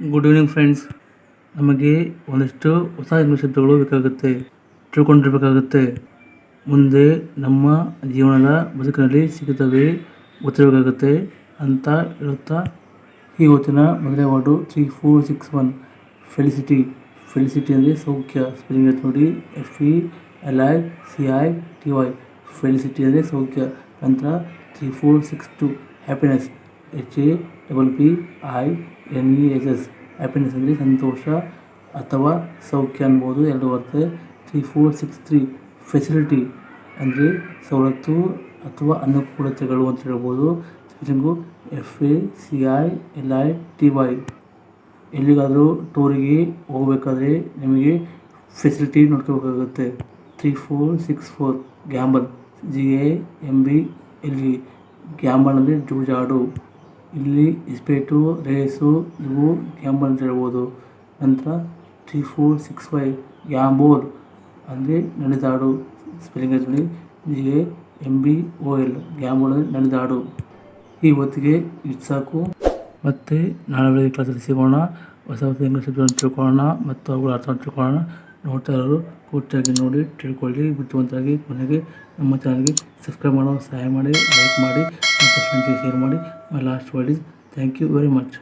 Good evening friends ನಮಗೆ ಒಂದಷ್ಟು ಹೊಸ ಇಂಗ್ಲೀಷ್ ಶಬ್ದಗಳು ಬೇಕಾಗುತ್ತೆ, ತಿಳ್ಕೊಂಡಿರಬೇಕಾಗುತ್ತೆ. ಮುಂದೆ ನಮ್ಮ ಜೀವನದ ಬದುಕಿನಲ್ಲಿ ಸಿಗುತ್ತವೆ, ಗೊತ್ತಿರಬೇಕಾಗುತ್ತೆ ಅಂತ ಹೇಳುತ್ತಾ ಇವತ್ತಿನ ಮೊದಲನೇ word three four six one. Felicity felicity ಅಂದರೆ ಸೌಖ್ಯ. ಸ್ಪೆಲ್ಲಿಂಗ್ ಅಂತ ನೋಡಿ. F E L I C I T Y felicity ಅಂದರೆ ಸೌಖ್ಯ. ನಂತರ three four six two. Happiness H A double P I N E S S happiness ಅಂದರೆ ಸಂತೋಷ ಅಥವಾ ಸೌಖ್ಯ ಅನ್ಬೋದು ಎರಡು ಬರ್ತದೆ three four six three facility ಅಂದರೆ ಸವಲತ್ತು ಅಥವಾ ಅನುಕೂಲತೆಗಳು ಅಂತ ಹೇಳ್ಬೋದು. Spelling F A C I L I T Y ಎಲ್ಲಿಗಾದರೂ ಟೂರಿಗೆ ಹೋಗಬೇಕಾದ್ರೆ ನಿಮಗೆ facility ನೋಡ್ಕೋಬೇಕಾಗುತ್ತೆ. Three four six four gamble G A M B L E gamble ಅಂದರೆ ಜೂಜಾಡು. ಇಲ್ಲಿ ಇಸ್ಪೇಟು, ರೇಸು ಇವು ಗ್ಯಾಂಬಲ್ ಅಂತ ಹೇಳ್ಬೋದು. ನಂತರ three, four, six, five gambol ಅಂದರೆ ನಡೆದಾಡು spelling G A M B O L gambol ಅಂದರೆ ನಡೆದಾಡು ಈ ಹೊತ್ತಿಗೆ ಇದು ಸಾಕು. ಮತ್ತು ನಾಳೆ ಬೆಳಗ್ಗೆ ಕ್ಲಾಸಲ್ಲಿ ಸಿಗೋಣ. ಹೊಸ ಹೊಸ ಇಂಗ್ಲೀಷ್ ತಿಳ್ಕೊಳ್ಳೋಣ. ಮತ್ತು ಅವುಗಳ ಅರ್ಥ ತಿಳ್ಕೊಳ್ಳೋಣ. ನೋಡ್ತಾ ಇರೋರು ಪೂರ್ತಿಯಾಗಿ ನೋಡಿ ತಿಳ್ಕೊಳ್ಳಿ, ಬುದ್ಧಿವಂತರಾಗಿ, ಕೊನೆಗೆ ನಮ್ಮ ಚಾನಲ್ಗೆ ಸಬ್ಸ್ಕ್ರೈಬ್ ಮಾಡೋ, ಸಹಾಯ ಮಾಡಿ ಲೈಕ್ ಮಾಡಿ, ಮತ್ತು ಫ್ರೆಂಡ್ಸಿಗೆ ಶೇರ್ ಮಾಡಿ my last word is thank you very much